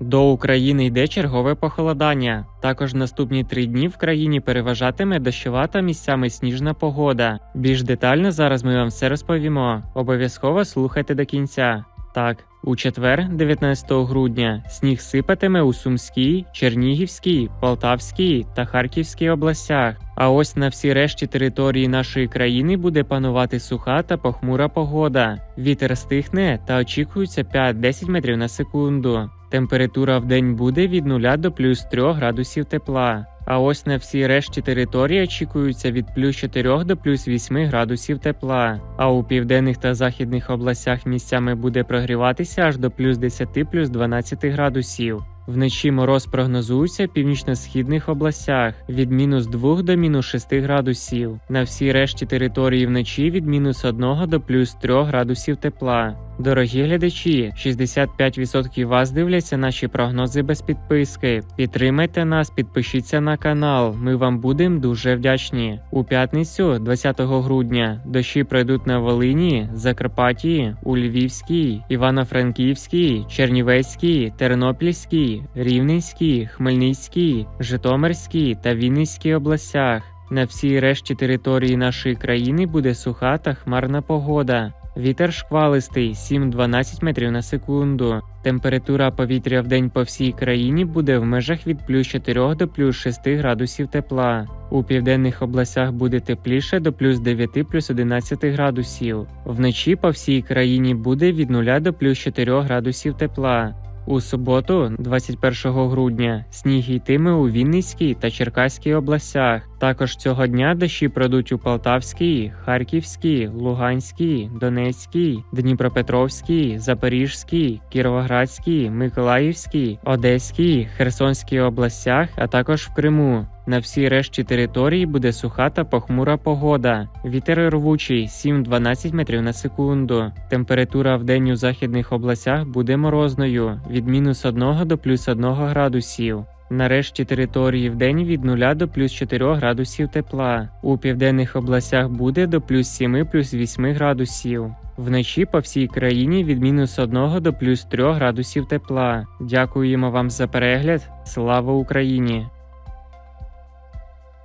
До України йде чергове похолодання. Також наступні три дні в країні переважатиме дощова та місцями сніжна погода. Більш детально зараз ми вам все розповімо. Обов'язково слухайте до кінця. Так, у четвер, 19 грудня, сніг сипатиме у Сумській, Чернігівській, Полтавській та Харківській областях. А ось на всій решті території нашої країни буде панувати суха та похмура погода. Вітер стихне та очікується 5-10 метрів на секунду. Температура в день буде від 0 до плюс 3 градусів тепла. А ось на всій решті території очікується від плюс 4 до плюс 8 градусів тепла. А у південних та західних областях місцями буде прогріватися аж до плюс 10 плюс 12 градусів. Вночі мороз прогнозується в північно-східних областях від мінус 2 до мінус 6 градусів. На всій решті території вночі від мінус 1 до плюс 3 градусів тепла. Дорогі глядачі, 65% вас дивляться наші прогнози без підписки. Підтримайте нас, підпишіться на канал. Ми вам будемо дуже вдячні. У п'ятницю, 20 грудня, дощі пройдуть на Волині, Закарпатті, у Львівській, Івано-Франківській, Чернівецькій, Тернопільській, Рівненській, Хмельницькій, Житомирській та Вінницькій областях. На всій решті території нашої країни буде суха та хмарна погода. Вітер шквалистий 7-12 метрів на секунду. Температура повітря в день по всій країні буде в межах від плюс 4 до плюс 6 градусів тепла. У південних областях буде тепліше до плюс 9 плюс 11 градусів. Вночі по всій країні буде від 0 до плюс 4 градусів тепла. У суботу, 21 грудня, сніг йтиме у Вінницькій та Черкаській областях. Також цього дня дощі пройдуть у Полтавській, Харківській, Луганській, Донецькій, Дніпропетровській, Запоріжській, Кіровоградській, Миколаївській, Одеській, Херсонській областях, а також в Криму. На всій решті території буде суха та похмура погода. Вітер рвучий 7-12 метрів на секунду. Температура в день у західних областях буде морозною від мінус 1 до плюс 1 градусів. Нарешті території в день від 0 до плюс 4 градусів тепла. У південних областях буде до плюс 7 плюс 8 градусів. Вночі по всій країні від мінус 1 до плюс 3 градусів тепла. Дякуємо вам за перегляд. Слава Україні!